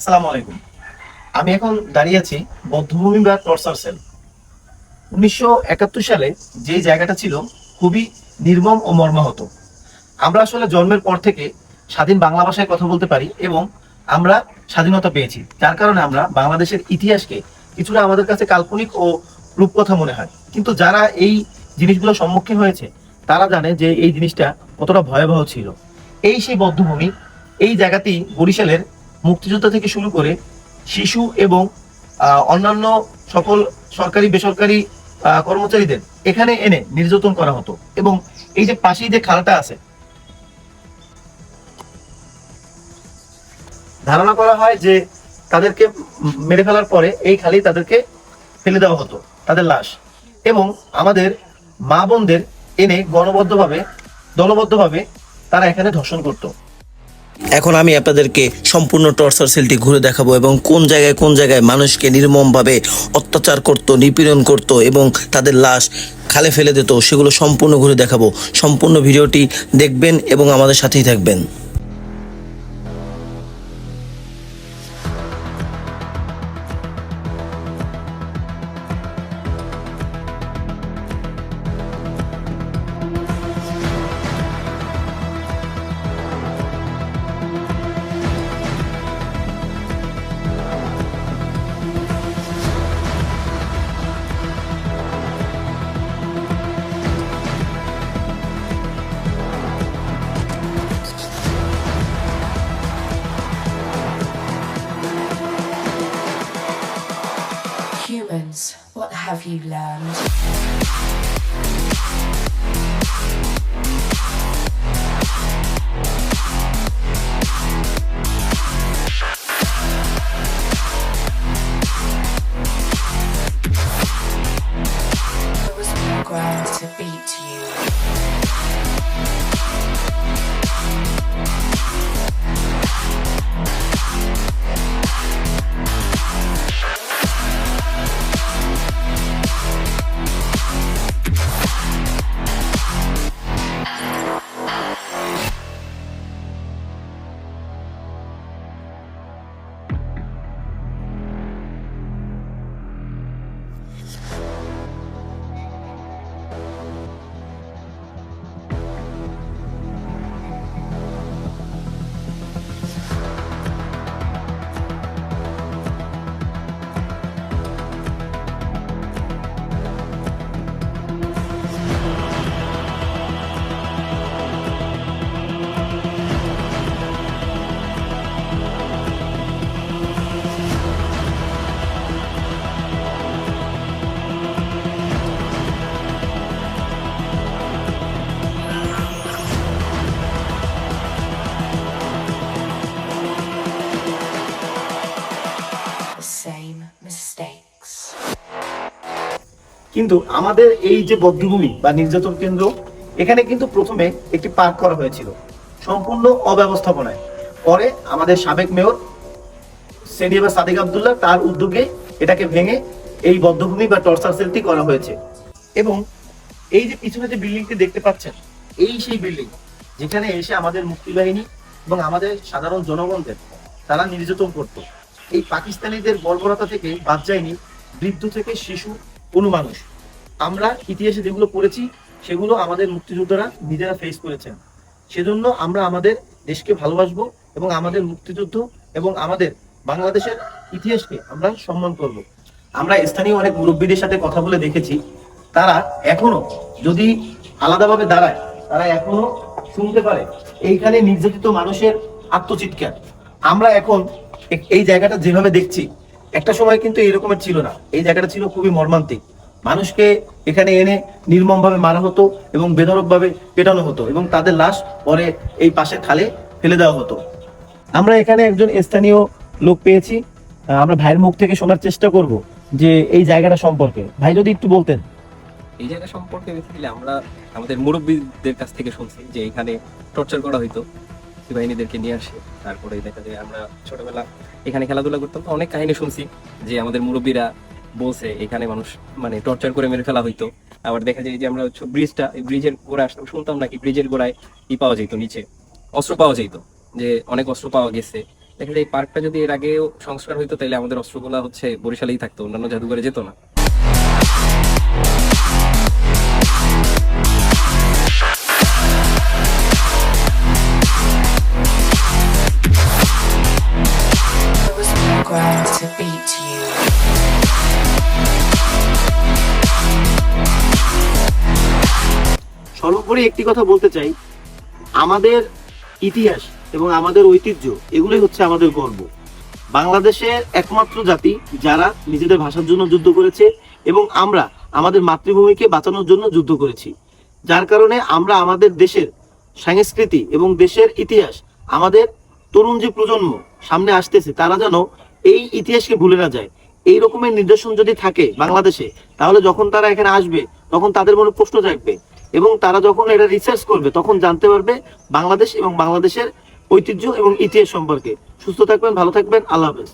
আসসালামু আলাইকুম। আমি এখন বা টর্চার সেল। উনিশশো একাত্তর সালে যে জায়গাটা ছিল খুবই নির্মম ও মর্মাহত। আমরা আসলে জন্মের পর থেকে স্বাধীন বাংলা ভাষায় কথা বলতে পারি এবং আমরা স্বাধীনতা পেয়েছি। যার কারণে আমরা বাংলাদেশের ইতিহাসকে কিছুটা আমাদের কাছে কাল্পনিক ও রূপকথা মনে হয়। কিন্তু যারা এই জিনিসগুলো সম্মুখীন হয়েছে, তারা জানে যে এই জিনিসটা কতটা ভয়াবহ ছিল। এই সেই বদ্ধভূমি, এই জায়গাতেই বরিশালের মুক্তিযোদ্ধা থেকে শুরু করে শিশু এবং অন্যান্য সকল সরকারি, বেসরকারি কর্মচারীদের এখানে এনে নির্যাতন করা হতো। এবং এই যে পাশেই যে খালটা আছে, ধারণা করা হয় যে তাদেরকে মেরে ফেলার পরে এই খালি তাদেরকে ফেলে দেওয়া হতো, তাদের লাশ। এবং আমাদের মা বোনদের এনে গণবদ্ধভাবে, দলবদ্ধভাবে তারা এখানে ধর্ষণ করতো। এখন আমি আপনাদেরকে সম্পূর্ণ টর্চার সেলটি ঘুরে দেখাবো এবং কোন জায়গায় কোন জায়গায় মানুষকে নির্মমভাবে অত্যাচার করত, নিপীড়ন করত এবং তাদের লাশ খালে ফেলে দিত, সেগুলো সম্পূর্ণ ঘুরে দেখাবো। সম্পূর্ণ ভিডিওটি দেখবেন এবং আমাদের সাথেই থাকবেন। Have you learned? কিন্তু আমাদের এই যে বদ্ধভূমি বা নির্যাতন কেন্দ্র, এখানে কিন্তু প্রথমে একটি পার্ক করা হয়েছিল, সম্পূর্ণ অব্যবস্থাপনায়। পরে আমাদের সাবেক মেয়র সেনিয়াবা সাদিক আবদুল্লাহ তার উদ্যোগে এটাকে ভেঙে এই বদ্ধভূমি বা টর্চার সেলটি করা হয়েছে। এবং এই যে পিছনে যে বিল্ডিংটি দেখতে পাচ্ছেন, এই সেই বিল্ডিং, যেখানে এসে আমাদের মুক্তিবাহিনী এবং আমাদের সাধারণ জনগণদের তারা নির্যাতন করত। এই পাকিস্তানিদের বর্বরতা থেকে বাদ যায়নি, বৃদ্ধ থেকে শিশু কোনো মানুষ। আমরা ইতিহাসে যেগুলো পড়েছি, সেগুলো আমাদের মুক্তিযোদ্ধারা নিজেরা ফেস করেছেন। সেজন্য আমরা আমাদের দেশকে ভালোবাসবো এবং আমাদের মুক্তিযুদ্ধ এবং আমাদের বাংলাদেশের ইতিহাসকে আমরা সম্মান করব। আমরা স্থানীয় অনেক মুরব্বীদের সাথে কথা বলে দেখেছি। তারা এখনও যদি আলাদাভাবে দাঁড়ায়, তারা এখনও শুনতে পারে, এইখানে নির্যাতিত মানুষের আত্মচিৎকার। আমরা এখন এই জায়গাটা যেভাবে দেখছি একটা সময় কিন্তু এরকমের ছিল না। এই জায়গাটা ছিল খুবই মর্মান্তিক। মানুষকে এখানে এনে নির্মমভাবে মারা হতো এবং বেধরকভাবে পেটানো হতো এবং তাদের লাশ পরে এই পাশের খালে ফেলে দেওয়া হতো। আমরা এখানে একজন স্থানীয় লোক পেয়েছি। আমরা ভাইয়ের মুখ থেকে শোনার চেষ্টা করব যে এই জায়গাটা সম্পর্কে। ভাই, যদি একটু বলতেন। এই জায়গা সম্পর্কে আমরা আমাদের মুরব্বীদের কাছ থেকে শুনছি যে এখানে টর্চার করা হইতো। বাহিনীদেরকে নিয়ে আসে। তারপরে দেখা যায় আমরা ছোটবেলা এখানে খেলাধুলা করতাম। অনেক কাহিনী শুনছি যে আমাদের মুরব্বীরা বলছে, এখানে মানুষ মানে টর্চার করে মেরে ফেলা হইতো। আবার দেখা যায় যে আমরা ব্রিজটা ব্রিজের গোড়ায় আসতাম, শুনতাম নাকি ব্রিজের গোড়ায় ই পাওয়া যেত নিচে অস্ত্র পাওয়া যেত যে অনেক অস্ত্র পাওয়া গেছে। দেখা যায় এই পার্কটা যদি এর আগেও সংস্কার হইতো তাহলে আমাদের অস্ত্রগুলা হচ্ছে বরিশালেই থাকতো, অন্যান্য জাদুঘরে যেত না। সর্বোপরি একটি কথা বলতে চাই। আমাদের ইতিহাস এবং আমাদের ঐতিহ্য, এগুলোই হচ্ছে আমাদের গর্ব। বাংলাদেশের একমাত্র জাতি যারা নিজেদের ভাষার জন্য যুদ্ধ করেছে এবং আমরা আমাদের মাতৃভূমিকে বাঁচানোর জন্য যুদ্ধ করেছি। যার কারণে আমরা আমাদের দেশের সংস্কৃতি এবং দেশের ইতিহাস, আমাদের তরুণ যে প্রজন্ম সামনে আসতেছে, তারা যেন এই ইতিহাসকে ভুলে না যায়। এই রকমের নিদর্শন যদি থাকে বাংলাদেশে, তাহলে যখন তারা এখানে আসবে, তখন তাদের মনে প্রশ্ন জাগবে এবং তারা যখন এটা রিসার্চ করবে, তখন জানতে পারবে বাংলাদেশ এবং বাংলাদেশের ঐতিহ্য এবং ইতিহাস সম্পর্কে। সুস্থ থাকবেন, ভালো থাকবেন, আল্লাহ হাফেজ।